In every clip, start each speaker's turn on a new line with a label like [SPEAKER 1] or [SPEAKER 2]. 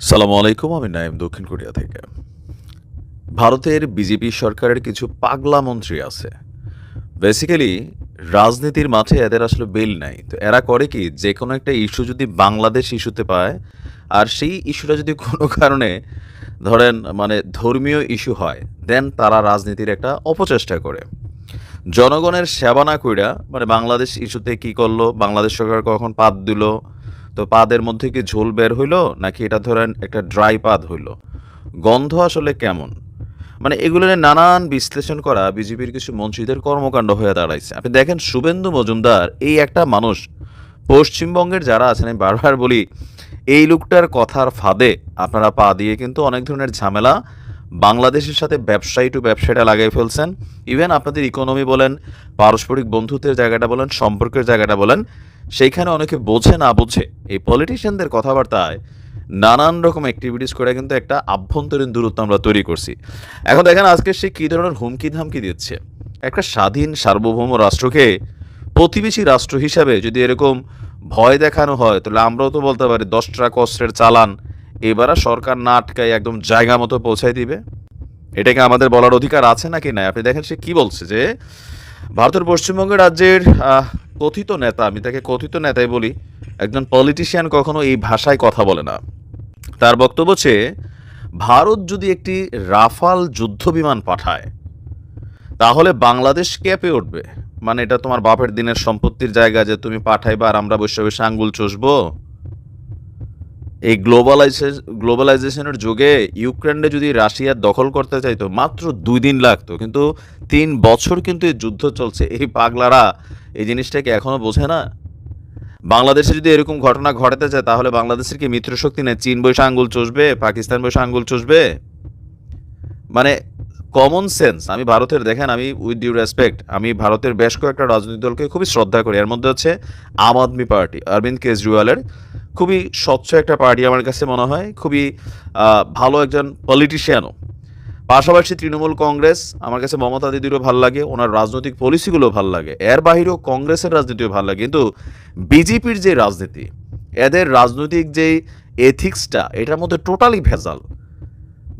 [SPEAKER 1] সালামু আলাইকুম, আমি নাইম দক্ষিণ কোরিয়া থেকে। ভারতের বিজেপি সরকারের কিছু পাগলা মন্ত্রী আছে। বেসিক্যালি রাজনীতির মাঠে এদের আসলে বেল নাই। তো এরা করে কি যে কোনো একটা ইস্যু যদি বাংলাদেশ ইস্যুতে পায়, আর সেই ইস্যুটা যদি কোনো কারণে, ধরেন মানে ধর্মীয় ইস্যু হয়, দেন তারা রাজনীতির একটা অপচেষ্টা করে। জনগণের সেবা না কইরা মানে বাংলাদেশ ইস্যুতে কি করল? বাংলাদেশ সরকার কখন পাত দিল? তো পাদের মধ্যে কি ঝোল বের হইল, নাকি এটা ধরেন একটা ড্রাই পাদ হইল? গন্ধ আসলে কেমন? মানে এগুলো নিয়ে নানান বিশ্লেষণ করা বিজেপির কিছু মন্ত্রীদের কর্মকাণ্ড হয়ে দাঁড়াইছে। আপনি দেখেন শুভেন্দু মজুমদার, এই একটা মানুষ, পশ্চিমবঙ্গের যারা আছেন, আমি বারবার বলি, এই লোকটার কথার ফাঁদে আপনারা পা দিয়ে কিন্তু অনেক ধরনের ঝামেলা বাংলাদেশের সাথে ব্যবসায়ী টু ব্যবসায়ীটা লাগিয়ে ফেলছেন। ইভেন আপনাদের ইকোনমি বলেন, পারস্পরিক বন্ধুত্বের জায়গাটা বলেন, সম্পর্কের জায়গাটা বলেন সেইখানে অনেকে বোঝে না বোঝে। এই পলিটিশিয়ানদের কথাবার্তায় নানান রকম অ্যাক্টিভিটিস করে কিন্তু একটা আভ্যন্তরীণ দূরত্ব আমরা তৈরি করছি। এখন দেখেন আজকে সে কী ধরনের হুমকি ধামকি দিচ্ছে। একটা স্বাধীন সার্বভৌম রাষ্ট্রকে প্রতিবেশী রাষ্ট্র হিসাবে যদি এরকম ভয় দেখানো হয়, তাহলে আমরাও তো বলতে পারি দশ ট্রাক অস্ত্রের চালান, এবারে সরকার না আটকায় একদম জায়গা মতো পৌঁছায় দিবে? এটাকে আমাদের বলার অধিকার আছে নাকি না আপনি দেখেন সে কি বলছে যে ভারতের পশ্চিমবঙ্গ রাজ্যের কথিত নেতা, আমি তাকে কথিত নেতাই বলি, একজন পলিটিশিয়ান কখনো এই ভাষায় কথা বলে না। তার বক্তব্য হচ্ছে, ভারত যদি একটি রাফাল যুদ্ধ বিমান পাঠায়, তাহলে বাংলাদেশ কেঁপে উঠবে। মানে এটা তোমার বাপের দিনের সম্পত্তির জায়গা যে তুমি পাঠাইবা আর আমরা বসে আঙ্গুল চষবো। এই গ্লোবালাইজেশন গ্লোবালাইজেশনের যুগে ইউক্রেনে যদি রাশিয়া দখল করতে চাইতো, মাত্র দুই দিন লাগতো। কিন্তু তিন বছর কিন্তু এই যুদ্ধ চলছে। এই পাগলারা এই জিনিসটাকে এখনও বোঝে না। বাংলাদেশে যদি এরকম ঘটনা ঘটাতে চায়, তাহলে বাংলাদেশের কি মিত্র শক্তি নেই? চীন বসে আঙ্গুল চষবে, পাকিস্তান বসে আঙ্গুল চষবে? মানে কমন সেন্স আমি ভারতের, দেখেন, আমি উইথ ডিউ রেসপেক্ট আমি ভারতের বেশ কয়েকটা রাজনৈতিক দলকে খুবই শ্রদ্ধা করি। এর মধ্যে হচ্ছে আম আদমি পার্টি, অরবিন্দ কেজরিওয়ালের খুবই স্বচ্ছ একটা পার্টি আমার কাছে মনে হয়। খুবই ভালো একজন পলিটিশিয়ানও পাশাপাশি তৃণমূল কংগ্রেস, আমার কাছে মমতা দিদিরও ভালো লাগে, ওনার রাজনৈতিক পলিসিগুলো ভালো লাগে। এর বাহিরেও কংগ্রেসের রাজনীতিও ভালো লাগে। কিন্তু বিজেপির যে রাজনীতি, এদের রাজনৈতিক যে এথিক্সটা এটার মধ্যে টোটালি ভেজাল।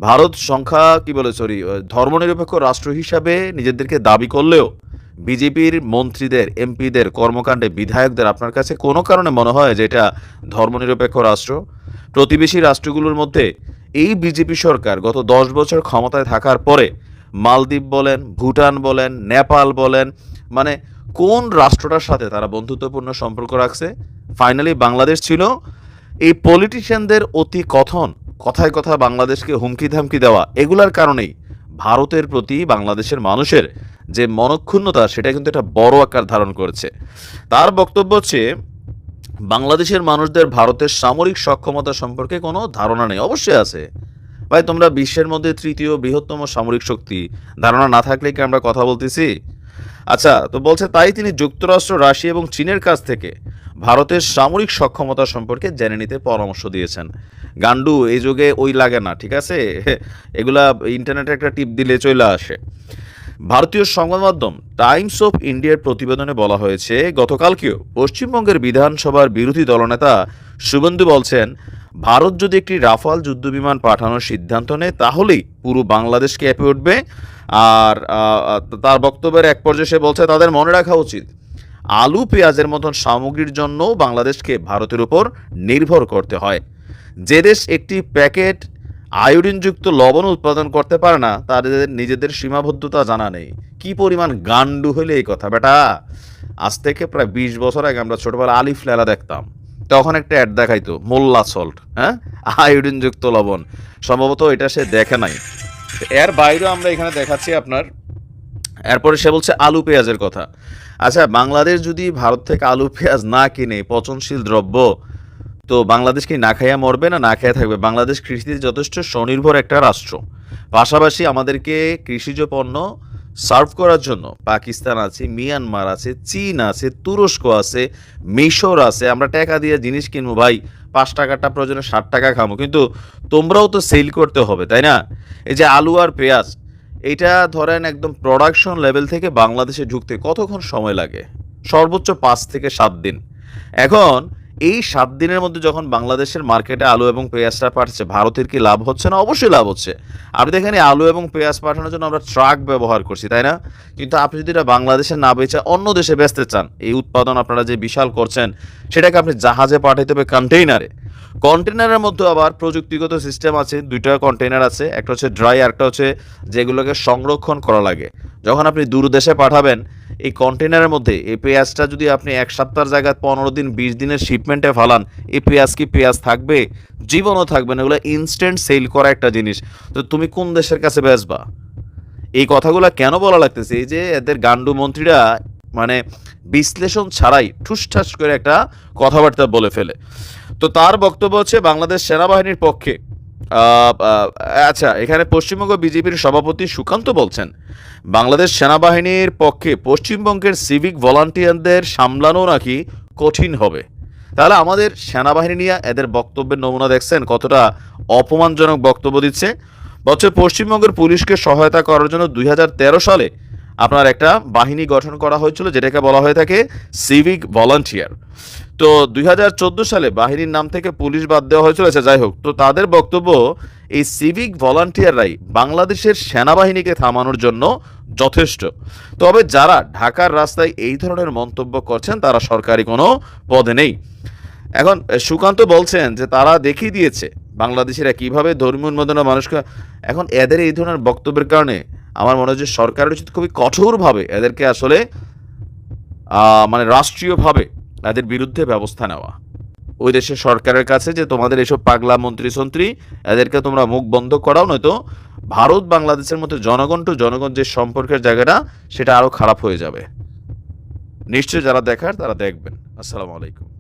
[SPEAKER 1] ভারত সংখ্যা, কি বলে সরি ধর্মনিরপেক্ষ রাষ্ট্র হিসাবে নিজেদেরকে দাবি করলেও বিজেপির মন্ত্রীদের, এমপিদের, কর্মকাণ্ডে বিধায়কদের আপনার কাছে কোনো কারণে মনে হয় যে এটা ধর্মনিরপেক্ষ রাষ্ট্র? প্রতিবেশী রাষ্ট্রগুলোর মধ্যে এই বিজেপি সরকার গত দশ বছর ক্ষমতায় থাকার পরে মালদ্বীপ বলেন, ভুটান বলেন, নেপাল বলেন মানে কোন রাষ্ট্রটার সাথে তারা বন্ধুত্বপূর্ণ সম্পর্ক রাখছে? ফাইনালি বাংলাদেশ ছিল। এই পলিটিশিয়ানদের অতি কথন, কথায় কথা বাংলাদেশকে হুমকি ধামকি দেওয়া, এগুলার কারণেই ভারতের প্রতি বাংলাদেশের মানুষের যে মনক্ষুণ্ণতা, সেটা কিন্তু একটা বড় আকার ধারণ করেছে। তার বক্তব্য হচ্ছে, বাংলাদেশের মানুষদের ভারতের সামরিক সক্ষমতা সম্পর্কে কোনো ধারণা নেই। অবশ্যই আছে। ভাই, তোমরা বিশ্বের মধ্যে তৃতীয় বৃহত্তম সামরিক শক্তি। ধারণা না থাকলে কি আমরা কথা বলতেছি? আচ্ছা তো বলছে, তাই তিনি যুক্তরাষ্ট্র, রাশিয়া এবং চীনের কাছ থেকে ভারতের সামরিক সক্ষমতা সম্পর্কে জেনে নিতে পরামর্শ দিয়েছেন। গান্ডু, এই যুগে ওই লাগে না, ঠিক আছে? এগুলা ইন্টারনেটে একটা টিপ দিলে চলে আসে। ভারতীয় সংবাদ মাধ্যম টাইমস অফ ইন্ডিয়ার প্রতিবেদনে বলা হয়েছে, গতকালকেও পশ্চিমবঙ্গের বিধানসভার বিরোধী দলনেতা শুভেন্দু বলছেন, ভারত যদি একটি রাফাল যুদ্ধবিমান পাঠানোর সিদ্ধান্ত নেয়, তাহলেই পুরো বাংলাদেশ কেঁপে উঠবে। আর তার বক্তব্যের এক পর্যায়ে সে বলছে, তাদের মনে রাখা উচিত, আলু, পেঁয়াজের মতন সামগ্রীর জন্য বাংলাদেশকে ভারতের উপর নির্ভর করতে হয়। যে দেশ একটি প্যাকেট আয়োডিনযুক্ত লবণ উৎপাদন করতে পারে না, তাদের নিজেদের সীমাবদ্ধতা জানা নেই। কি পরিমাণ গান্ডু হইলে এই কথা? বেটা, আজ থেকে প্রায় বিশ বছর আগে আমরা ছোটবেলা আলিফ লেলা দেখতাম। তখন একটা অ্যাড দেখাইতো, মোল্লা সল্ট হ্যাঁ? আয়োডিনযুক্ত লবণ। সম্ভবত এটা সে দেখে নাই। এর বাইরেও আমরা এখানে দেখাচ্ছি আপনার, এরপরে সে বলছে আলু পেঁয়াজের কথা। আচ্ছা বাংলাদেশ যদি ভারত থেকে আলু পেঁয়াজ না কিনে পচনশীল দ্রব্য তো বাংলাদেশ কি না খাইয়া মরবে না না খাইয়া থাকবে? বাংলাদেশ কৃষিতে যথেষ্ট স্বনির্ভর একটা রাষ্ট্র। পাশাপাশি আমাদেরকে কৃষিজ পণ্য সার্ভ করার জন্য পাকিস্তান আছে, মিয়ানমার আছে, চীন আছে, তুরস্ক আছে, মিশর আছে। আমরা টাকা দিয়ে জিনিস কিনবো, ভাই। পাঁচ টাকাটা প্রয়োজনে ষাট টাকা খামো। কিন্তু তোমরাও তো সেল করতে হবে, তাই না? এই যে আলু আর পেঁয়াজ এটা ধরেন একদম প্রোডাকশন লেভেল থেকে বাংলাদেশে ঢুকতে কতক্ষণ সময় লাগে? সর্বোচ্চ পাঁচ থেকে সাত দিন। এখন এই সাত দিনের মধ্যে যখন বাংলাদেশের মার্কেটে আলু এবং পেঁয়াজটা পাঠছে ভারতের কি লাভ হচ্ছে না? অবশ্যই লাভ হচ্ছে। আপনি দেখেন আলু এবং পেঁয়াজ পাঠানোর জন্য আমরা ট্রাক ব্যবহার করছি, তাই না? কিন্তু আপনি যদি এটা বাংলাদেশে না বেচে অন্য দেশে বেচতে চান, এই উৎপাদন আপনারা যে বিশাল করছেন, সেটাকে আপনি জাহাজে পাঠাইতে হবে কন্টেইনারে কন্টেনারের মধ্যে আবার প্রযুক্তিগত সিস্টেম আছে, দুইটা কন্টেনার আছে, একটা হচ্ছে ড্রাই একটা হচ্ছে যেগুলোকে সংরক্ষণ করা লাগে। যখন আপনি দূর দেশে পাঠাবেন, এই কন্টেনারের মধ্যে এই পেঁয়াজটা যদি আপনি এক সপ্তাহের জায়গায় পনেরো দিন, বিশ দিনের শিপমেন্টে ফালান, এই পেঁয়াজ কি পেঁয়াজ থাকবে? জীবনও থাকবে না, এগুলো ইনস্ট্যান্ট সেল করা একটা জিনিস। তো তুমি কোন দেশের কাছে বেচবা? এই কথাগুলো কেন বলা লাগতেছে? এই যে এদের গান্ডু মন্ত্রীরা মানে বিশ্লেষণ ছাড়াই ঠুসঠাস করে একটা কথাবার্তা বলে ফেলে। তো তার বক্তব্য হচ্ছে বাংলাদেশ সেনাবাহিনীর পক্ষে। আচ্ছা এখানে পশ্চিমবঙ্গ বিজেপির সভাপতি সুকান্ত বলছেন, বাংলাদেশ সেনাবাহিনীর পক্ষে পশ্চিমবঙ্গের সিভিক ভলান্টিয়ারদের সামলানো নাকি কঠিন হবে? তাহলে আমাদের সেনাবাহিনী নিয়ে এদের বক্তব্যের নমুনা দেখছেন, কতটা অপমানজনক বক্তব্য দিচ্ছে। বছর পশ্চিমবঙ্গের পুলিশকে সহায়তা করার জন্য দুই হাজার তেরো সালে আপনার একটা বাহিনী গঠন করা হয়েছিল, যেটাকে বলা হয়ে থাকে সিভিক ভলান্টিয়ার তো দুই হাজার চোদ্দ সালে বাহিনীর নাম থেকে পুলিশ বাদ দেওয়া হয়েছিল। আচ্ছা যাই হোক। তো তাদের বক্তব্য, এই সিভিক ভলান্টিয়াররাই বাংলাদেশের সেনাবাহিনীকে থামানোর জন্য যথেষ্ট। তবে যারা ঢাকার রাস্তায় এই ধরনের মন্তব্য করছেন, তারা সরকারি কোনো পদে নেই। এখন সুকান্ত বলছেন যে তারা দেখিয়ে দিয়েছে বাংলাদেশিরা কীভাবে ধর্মীয় উন্মাদনা মানুষকে, এখন এদের এই ধরনের বক্তব্যের কারণে আমার মনে হয় যে উচিত খুবই কঠোরভাবে এদেরকে আসলে মানে রাষ্ট্রীয়ভাবে এদের বিরুদ্ধে ব্যবস্থা নেওয়া। ওই দেশের সরকারের কাছে যে তোমাদের এসব পাগলা মন্ত্রী সন্ত্রী এদেরকে তোমরা মুখ বন্ধ করাও, নয়তো ভারত বাংলাদেশের মধ্যে জনগণ টু জনগণ যে সম্পর্কের জায়গাটা, সেটা আরও খারাপ হয়ে যাবে। নিশ্চয়ই যারা দেখার তারা দেখবেন। আসসালামু আলাইকুম।